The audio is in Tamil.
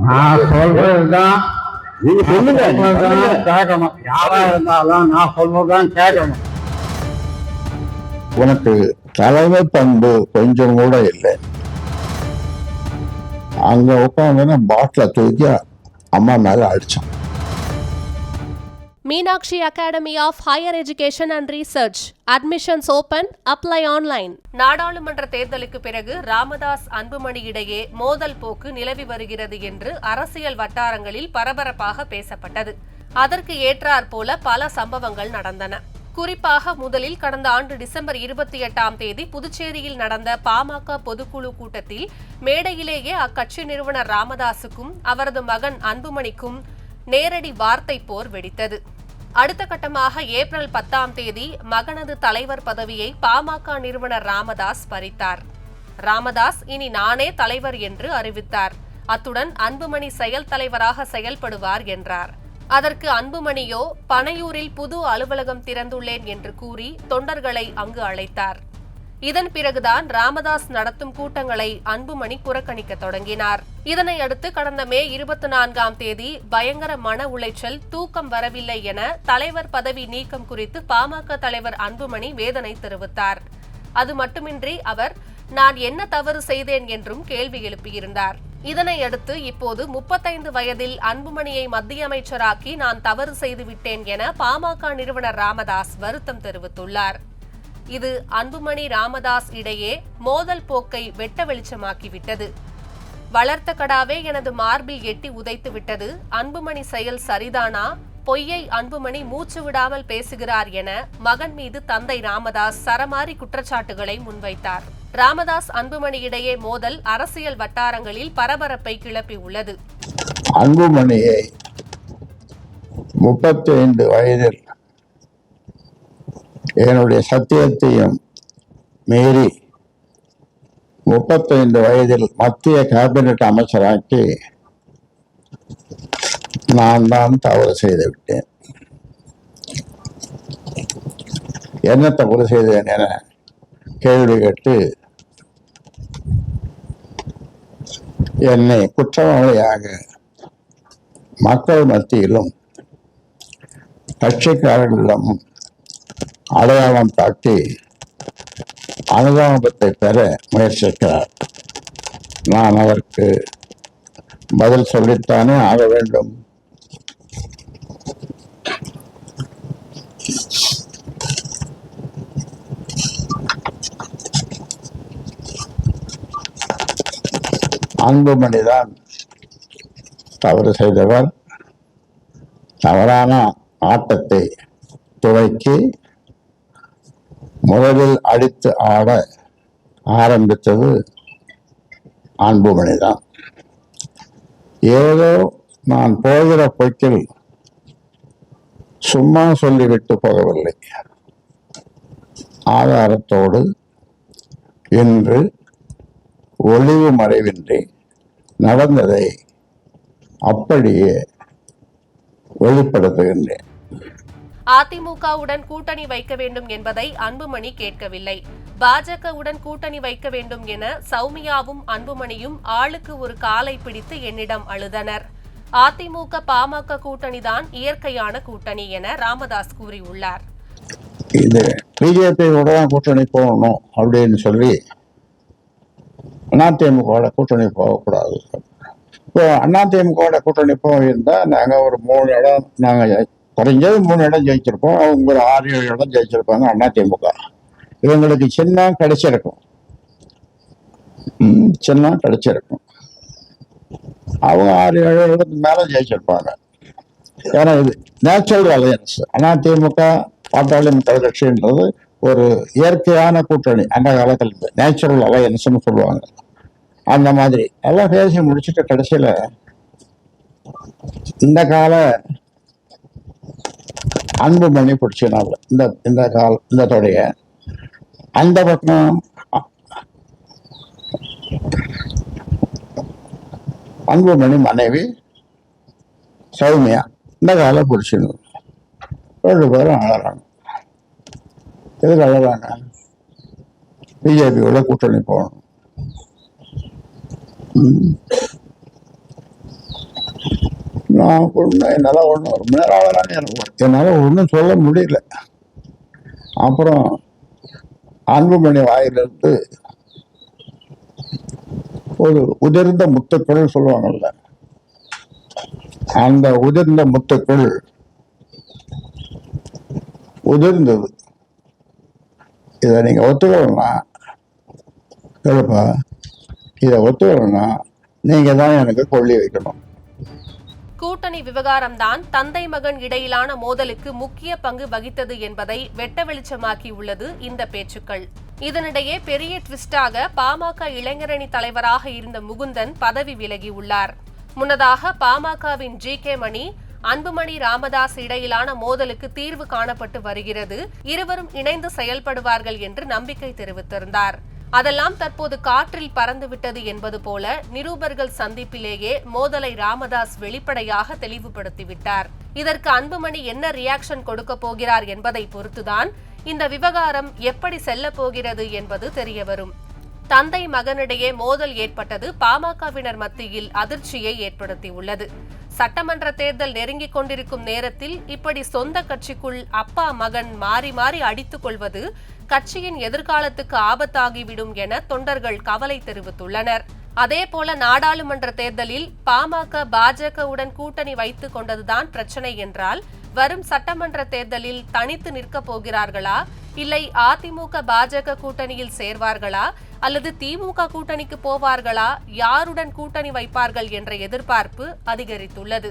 நான் சொல்றதுதான். நீங்க சொல்லுங்க. கேட்கணும். யாரா இருந்தாலும் நான் சொல்றதுதான் கேட்கணும். உனக்கு தலைமை பண்பு கொஞ்சம் கூட இல்லை. அங்க உட்காந்து பாட்டில தூக்கி அம்மா மேல அடிச்சான். Meenakshi academy of higher education and research. Admissions open apply online. நாடாளுமன்ற தேர்தலுக்கு பிறகு ராமதாஸ் அன்புமணி இடையே மோதல் போக்கு நிலவி வருகிறது என்று அரசியல் வட்டாரங்களில் பரபரப்பாக பேசப்பட்டது. அதற்கு ஏற்றாற் போல பல சம்பவங்கள் நடந்தன. குறிப்பாக முதலில் கடந்த ஆண்டு டிசம்பர் இருபத்தி எட்டாம் தேதி புதுச்சேரியில் நடந்த பாமக பொதுக்குழு கூட்டத்தில் மேடையிலேயே அக்கட்சி நிறுவனர் ராமதாசுக்கும் அவரது மகன் அன்புமணிக்கும் நேரடி வார்த்தை போர் வெடித்தது. அடுத்த கட்டமாக ஏப்ரல் பத்தாம் தேதி மகனது தலைவர் பதவியை பாமக நிறுவனர் ராமதாஸ் பறித்தார். ராமதாஸ் இனி நானே தலைவர் என்று அறிவித்தார். அத்துடன் அன்புமணி செயல் தலைவராக செயல்படுவார் என்றார். அதற்கு அன்புமணியோ பனையூரில் புது அலுவலகம் திறந்துள்ளேன் என்று கூறி தொண்டர்களை அங்கு அழைத்தார். இதன் பிறகுதான் ராமதாஸ் நடத்தும் கூட்டங்களை அன்புமணி புறக்கணிக்க தொடங்கினார். இதனை அடுத்து கடந்த மே இருபத்தி நான்காம் தேதி பயங்கர மன உளைச்சல் தூக்கம் வரவில்லை என தலைவர் பதவி நீக்கம் குறித்து பாமக தலைவர் அன்புமணி வேதனை தெரிவித்தார். அது மட்டுமின்றி அவர் நான் என்ன தவறு செய்தேன் என்றும் கேள்வி எழுப்பியிருந்தார். இதனை அடுத்து இப்போது முப்பத்தைந்து வயதில் அன்புமணியை மத்திய அமைச்சராக்கி நான் தவறு செய்துவிட்டேன் என பாமக நிறுவனர் ராமதாஸ் வருத்தம் தெரிவித்துள்ளார். இது அன்புமணி ராமதாஸ் இடையே மோதல் போக்கை வெட்ட வெளிச்சமாக்கிவிட்டது. வளர்த்த கடாவே எனது மார்பில் எட்டி உதைத்து விட்டது அன்புமணி செயல் சரிதானா? பொய்யை அன்புமணி மூச்சு விடாமல் பேசுகிறார் என மகன் மீது தந்தை ராமதாஸ் சரமாரி குற்றச்சாட்டுகளை முன்வைத்தார். ராமதாஸ் அன்புமணி இடையே மோதல் அரசியல் வட்டாரங்களில் பரபரப்பை கிளப்பியுள்ளது அன்புமணியை முப்பத்தி ஐந்து வயதில் என்னுடைய சத்தியத்தையும் மீறி முப்பத்தைந்து வயதில் மத்திய கேபினட் அமைச்சராக்கி நான் தான் தவறு செய்து விட்டேன். என்ன தவறு செய்தேன் என கேள்வி கேட்டு என்னை குற்றவாளியாக மக்கள் மத்தியிலும் கட்சிக்காரர்களிடமும் அடையாளம் காட்டி அனுதாபத்தை பெற முயற்சிக்கிறார். நான் அவருக்கு பதில் சொல்லித்தானே ஆக வேண்டும். அன்புமணிதான் தவறு செய்தவர். தவறான ஆட்டத்தை துவக்கி முதலில் அடித்து ஆட ஆரம்பித்தது அன்புமணிதான். ஏதோ நான் போகிற போக்கில் சும்மா சொல்லிவிட்டு போகவில்லை. ஆதாரத்தோடு இன்று ஒளிவு மறைவின்றி நடந்ததை அப்படியே வெளிப்படுத்துகின்றேன். அதிமுகவுடன் கூட்டணி வைக்க வேண்டும் என்பதை அன்புமணி கேட்கவில்லை. பாஜகவுடன் கூட்டணி வைக்க வேண்டும் என சௌமியாவும் அன்புமணியும் ஆளுக்கு ஒரு காலை பிடித்து என்னிடம் அழுதனர். அதிமுக பாமக கூட்டணிதான் இயற்கையான கூட்டணி என ராமதாஸ் கூறியுள்ளார். இது பிஜேபியோட தான் கூட்டணி போகணும் அப்படின்னு சொல்லி அதிமுகவோட கூட்டணி போகக்கூடாது. இப்போ அதிமுகவோட கூட்டணி போயிருந்தா நாங்கள் ஒரு மூணு இடம் நாங்கள் குறைஞ்சது மூணு இடம் ஜெயிச்சிருப்போம் அவங்க ஒரு ஆறு ஏழு இடம் ஜெயிச்சிருப்பாங்க அண்ணா திமுக. இவங்களுக்கு சின்னம் கிடைச்சிருக்கும். ம், சின்னம் கிடைச்சிருக்கும். அவங்க ஆறு ஏழு இடத்துக்கு மேலே ஜெயிச்சிருப்பாங்க. ஏன்னா இது நேச்சுரல் அலையன்ஸ் அதிமுக திமுக மக்கள் கட்சின்றது ஒரு இயற்கையான கூட்டணி. அந்த காலத்துல இருந்து நேச்சுரல் அலையன்ஸ்னு சொல்லுவாங்க. அந்த மாதிரி. எல்லாம் பேசி முடிச்சுட்டு கடைசியில இந்த கால அன்புமணி பிடிச்சனால இந்த இந்த கால இந்த தொடைய. அந்த பக்கம். அன்புமணி மனைவி சௌமியா இந்த கால பிடிச்சிருந்தது ரெண்டு பேரும் அழறாங்க. எதுக்கு அழறாங்க? பிஜேபியோட கூட்டணி போகணும். நான் ஒன்றும் என்னால் ஒன்றும் ரொம்ப நேரம் ஆகலான்னு எனக்கு என்னால் ஒன்றும் சொல்ல முடியல. அப்புறம் அன்புமணி வாயிலிருந்து ஒரு உதிர்ந்த முத்துக்கள் சொல்லுவாங்கல்ல. அந்த உதிர்ந்த முத்துக்கள் உதிர்ந்தது. இதை நீங்கள் ஒத்துக்கலன்னா கேளுப்பா இதை ஒத்துக்கலன்னா நீங்கள் தான் எனக்கு கொள்ளி வைக்கணும். கூட்டணி விவகாரம்தான் தந்தை மகன் இடையிலான மோதலுக்கு முக்கிய பங்கு வகித்தது என்பதை வெட்ட வெளிச்சமாக்கியுள்ளது இந்த பேச்சுக்கள். இதனிடையே பெரிய ட்விஸ்டாக பாமக இளைஞரணி தலைவராக இருந்த முகுந்தன் பதவி விலகியுள்ளார். முன்னதாக பாமகவின் ஜி கே மணி அன்புமணி ராமதாஸ் இடையிலான மோதலுக்கு தீர்வு காணப்பட்டு வருகிறது. இருவரும் இணைந்து செயல்படுவார்கள் என்று நம்பிக்கை தெரிவித்திருந்தார். அதெல்லாம் தற்போது காற்றில் பறந்துவிட்டது என்பது போல நிருபர்கள் சந்திப்பிலேயே மோதலை ராமதாஸ் வெளிப்படையாக தெளிவுபடுத்திவிட்டார் இதற்கு அன்புமணி என்ன ரியாக்ஷன் கொடுக்க போகிறார் என்பதை பொறுத்துதான் இந்த விவகாரம் எப்படி செல்லப் போகிறது என்பது தெரியவரும் தந்தை மகனிடையே மோதல் ஏற்பட்டது பாமகவினர் மத்தியில் அதிர்ச்சியை ஏற்படுத்தியுள்ளது. சட்டமன்ற தேர்தல் நெருங்கிக் கொண்டிருக்கும் நேரத்தில் இப்படி சொந்த கட்சிக்குள் அப்பா மகன் மாறி மாறி அடித்துக் கொள்வது கட்சியின் எதிர்காலத்துக்கு ஆபத்தாகிவிடும் என தொண்டர்கள் கவலை தெரிவித்துள்ளனர். அதேபோல நாடாளுமன்ற தேர்தலில் பாமக பாஜகவுடன் கூட்டணி வைத்துக் கொண்டதுதான் பிரச்சனை என்றால் வரும் சட்டமன்ற தேர்தலில் தனித்து நிற்கப் போகிறார்களா? இல்லை அதிமுக பாஜக கூட்டணியில் சேர்வார்களா? அல்லது திமுக கூட்டணிக்கு போவார்களா? யாருடன் கூட்டணி வைப்பார்கள் என்ற எதிர்பார்ப்பு அதிகரித்துள்ளது.